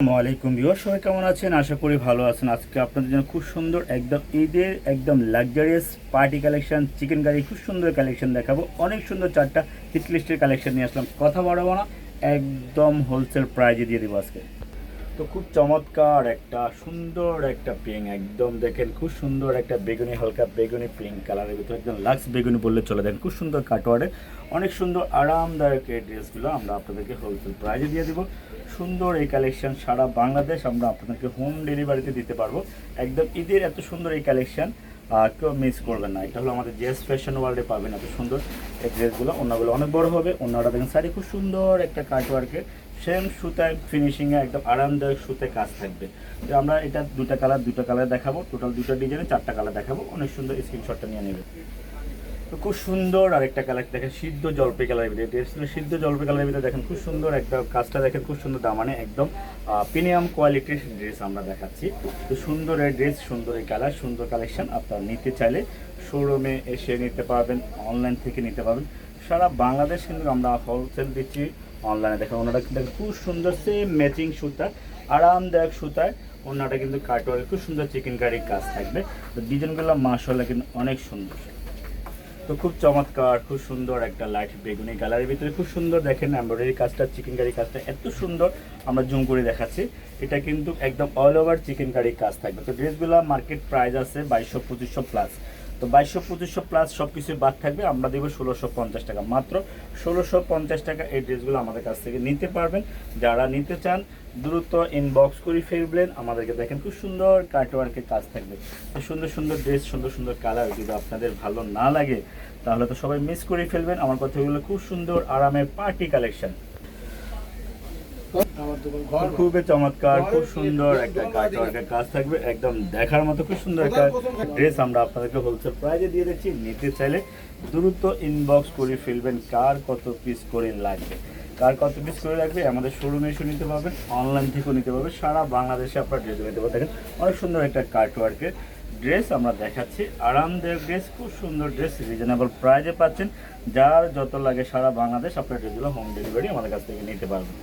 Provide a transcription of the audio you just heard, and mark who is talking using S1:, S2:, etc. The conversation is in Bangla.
S1: আসসালামু আলাইকুম ভিউয়ার সবাই কেমন আছেন? আশা করি ভালো আছেন। আজকে আপনাদের জন্য খুব সুন্দর একদম ঈদের একদম luxurious party collection chicken curry খুব সুন্দর কালেকশন দেখাবো। অনেক সুন্দর চারটা হিট লিস্টের কালেকশন নিয়ে আসলাম। কথা বাড়াবো না, একদম হোলসেল প্রাইজে দিয়ে দেবো আজকে। তো খুব চমৎকার একটা, সুন্দর একটা পিং একদম দেখেন খুব সুন্দর একটা বেগুনি, হালকা বেগুনি পিঙ্ক কালারের ভিতরে, একদম লাক্স বেগুনি বললে চলে, দেখেন খুব সুন্দর কাটোয়ারে অনেক সুন্দর আরামদায়ক এই ড্রেসগুলো আমরা আপনাদেরকে হোলসেল প্রাইজে দিয়ে দেবো। সুন্দর এই কালেকশন সারা বাংলাদেশ আমরা আপনাদেরকে হোম ডেলিভারিতে দিতে পারব। একদম ঈদের এত সুন্দর এই কালেকশন কেউ মিস করবেন না। এটা হলো আমাদের জেস ফ্যাশন ওয়ার্ল্ডে পাবেন, এত সুন্দর এই ড্রেসগুলো অন্যগুলো অনেক বড় হবে। অন্যরা দেখেন, শাড়ি খুব সুন্দর একটা কাটওয়ার্কের সেম সুতায় ফিনিশিংয়ে একদম আরামদায়ক সুতায় কাজ থাকবে। তো আমরা এটা দুটা কালার দুটা কালার দেখাবো। টোটাল দুটো ডিজাইনে চারটা কালার দেখাবো। অনেক সুন্দর স্ক্রিনশটটা নিয়ে নেবে। খুব সুন্দর আরেকটা কালার দেখেন সিদ্ধ জলপাই কালারের ভিতরে, এটা সিদ্ধ জলপাই কালারের ভিতরে দেখেন খুব সুন্দর একটা কাজটা দেখেন, খুব সুন্দর দামানে একদম প্রিমিয়াম কোয়ালিটির ড্রেস আমরা দেখাচ্ছি। তো সুন্দর এই ড্রেস সুন্দর এই কালার সুন্দর কালেকশন আপনারা নিতে চাইলে শোরুমে এসে নিতে পারবেন অনলাইন থেকে নিতে পারবেন। সারা বাংলাদেশ কিন্তু আমরা হোলসেল দিচ্ছি অনলাইনে দেখেন ওনারা কিন্তু খুব সুন্দর সেম ম্যাচিং সুতা, আরামদায়ক সুতায় ওনাটা কিন্তু কাটোয়ারে খুব সুন্দর চিকেন কারির কাজ থাকবে। তো ডিজাইনগুলো মাসাল্লাহ কিন্তু অনেক সুন্দর। তো খুব চমৎকার, খুব সুন্দর একটা লাইট বেগুনি কালারের ভিতরে। খুব সুন্দর দেখেন এমব্রয়ডারি কাজটা চিকেন কারি কাজটা, এত সুন্দর আমরা জুম করে দেখাচ্ছি। এটা কিন্তু একদম অল ওভার চিকেন কারি কাজ থাকবে। তো ড্রেসগুলো মার্কেট প্রাইস আছে বাইশশো, পঁচিশশো প্লাস তো বাইশশো, পঁচিশশো প্লাস সব কিছু বাদ থাকবে। আমরা দেবো ষোলোশো পঞ্চাশ টাকা। মাত্র ষোলোশো পঞ্চাশ টাকা এই ড্রেসগুলো আমাদের কাছ থেকে নিতে পারবেন। যারা নিতে চান, দ্রুত ইনবক্স করে ফেলবেন আমাদেরকে দেখেন, খুব সুন্দর কাটওয়ার্কের কাজ থাকবে। তো সুন্দর সুন্দর ড্রেস সুন্দর সুন্দর কালার যদি আপনাদের ভালো না লাগে, তাহলে তো সবাই মিস করে ফেলবেন। আমার কথাগুলো খুব সুন্দর, আরামের পার্টি কালেকশন খুবই চমৎকার, খুব সুন্দর একটা কাটওয়ার্কের কাজ থাকবে। একদম দেখার মতো খুব সুন্দর একটা ড্রেস আমরা আপনাদেরকে হোলসেল প্রাইজে দিয়ে দিচ্ছি। নিতে চাইলে দ্রুত ইনবক্স করে ফেলবেন কার কত পিস করে লাগবে। কার কত পিস করে আমাদের শোরুমে এসে নিতে অনলাইন থেকেও নিতে সারা বাংলাদেশে আপনার ড্রেস পারবেন। দেখেন, অনেক সুন্দর একটা কাটওয়ার্কের ড্রেস আমরা দেখাচ্ছি। আরামদায়ক ড্রেস খুব সুন্দর ড্রেস রিজনেবল প্রাইজে পাচ্ছেন। যার যত লাগে সারা বাংলাদেশ আপনার ড্রেসগুলো হোম ডেলিভারি আমাদের কাছ থেকে নিতে পারবেন।